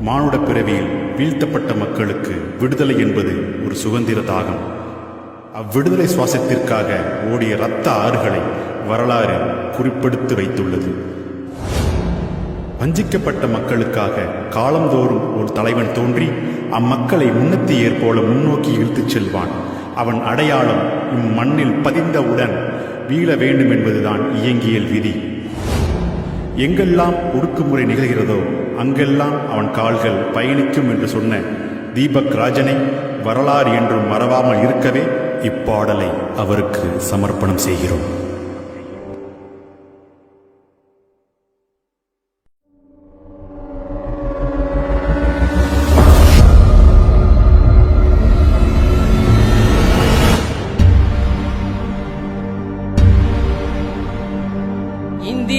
மானுட பிறவியில் வீழ்த்தப்பட்ட மக்களுக்கு விடுதலை என்பது ஒரு சுதந்திர தாகம். அவ்விடுதலை சுவாசத்திற்காக ஓடிய இரத்த ஆறுகளை வரலாறு குறிப்பெடுத்து வைத்துள்ளது. வஞ்சிக்கப்பட்ட மக்களுக்காக காலந்தோறும் ஒரு தலைவன் தோன்றி அம்மக்களை முன்னத்தியேற் போல முன்னோக்கி இழுத்துச் செல்வான். அவன் அடையாளம் இம்மண்ணில் பதிந்தவுடன் வீழ வேண்டும் என்பதுதான் இயங்கியல் விதி. எங்கெல்லாம் ஒடுக்குமுறை நிகழ்கிறதோ அங்கெல்லாம் அவன் கால்கள் பயணிக்கும் என்று சொன்ன தீபக் ராஜனை வரலாறு என்றும் மறவாமல் இருக்கவே இப்பாடலை அவருக்கு சமர்ப்பணம் செய்கிறோம்.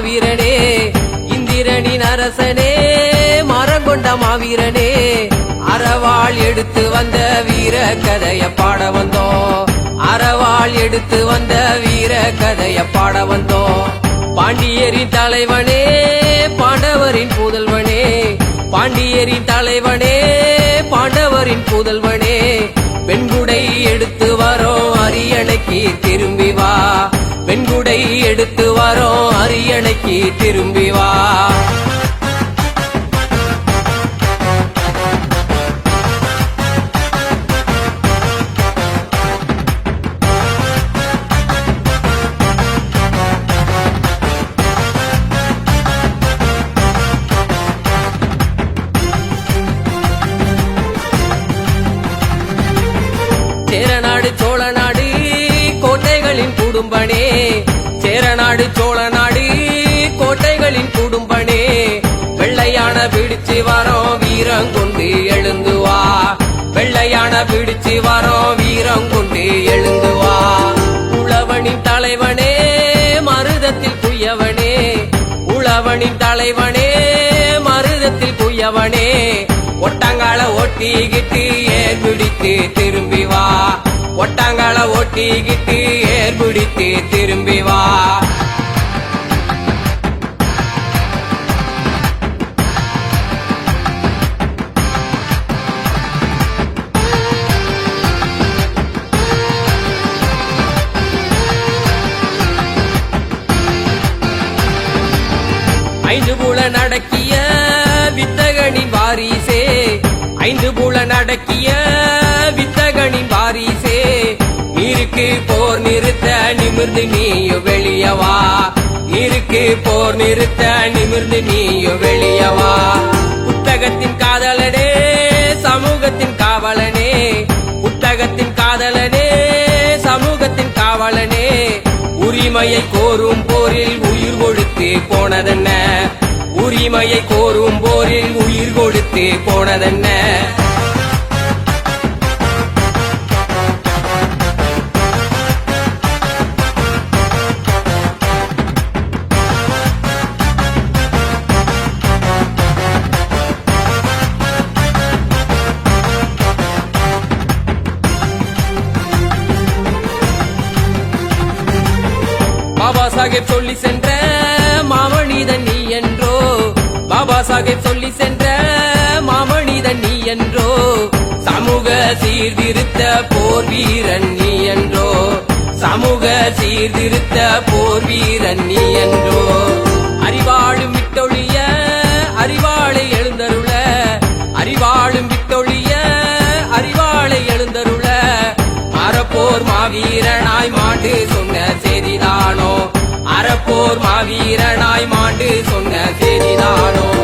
மாவீரனே இந்திரனின் அரசனே மரங்கொண்ட மாவீரனே அறவாள் எடுத்து வந்த வீர கதைய பாட வந்தோம். அறவாள் எடுத்து வந்த வீர கதைய பாட வந்தோம். பாண்டியரின் தலைவனே பாண்டவரின் புதல்வனே பாண்டியரின் தலைவனே பாண்டவரின் புதல்வனே பெண்குடை எடுத்து வரோம் அரியணைக்கு திரும்ப வா எடுத்து வரோம் அரியணைக்கு திரும்பி வா. சேரநாடு சோழநாடு கோட்டைகளின் குடும்பனே. நாடு சோழ நாடு கோட்டைகளின் குடும்பனே. வெள்ளையான பிடிச்சு வரோம் வீரம் கொண்டு எழுந்து வா. வெள்ளையான பிடிச்சு வரோம் வீரம் கொண்டு எழுந்து வா. உழவனின் தலைவனே மருதத்தில் குயவனே. உழவனின் தலைவனே மருதத்தில் குயவனே. ஒட்டங்கால ஒட்டிக்கிட்டு ஏர் பிடித்து திரும்பி வா. ஒட்டங்கால ஒட்டிக்கிட்டு ஏர் பிடித்து திரும்பி வா. ஐந்து புல நடக்கிய வித்தகனின் வாரிசே. ஐந்து புல நடக்கிய வித்தகனின் வாரிசே. நீருக்கு போர் நிறுத்த நிமிர்ந்து நீயோ வெளியவா. நீருக்கு போர் நிறுத்த நிமிர்ந்து நீயோ வெளியவா. புத்தகத்தின் காதலனே சமூகத்தின் காவலனே. புத்தகத்தின் காதலனே சமூகத்தின் காவலனே. உரிமையை கோரும் போரில் உயிர் ஒழுத்து போனதென்ன? உரிமையை கோரும் போரில் உயிர் கொடுத்து போனதென்ன? பாபா சாஹேப் சொல்லி சென்ற மாமனிதன் நீ பாபா சாஹேப் சொல்லி சென்ற மாமனிதன் நீ என்றோ சமூக சீர்திருத்த போர் வீரன் நீ என்றோ சமூக சீர்திருத்த போர் வீரன் நீ என்றோ அறிவாளும் போர் மாவீரனாய் மாண்டு சொன்ன செய்திதானோ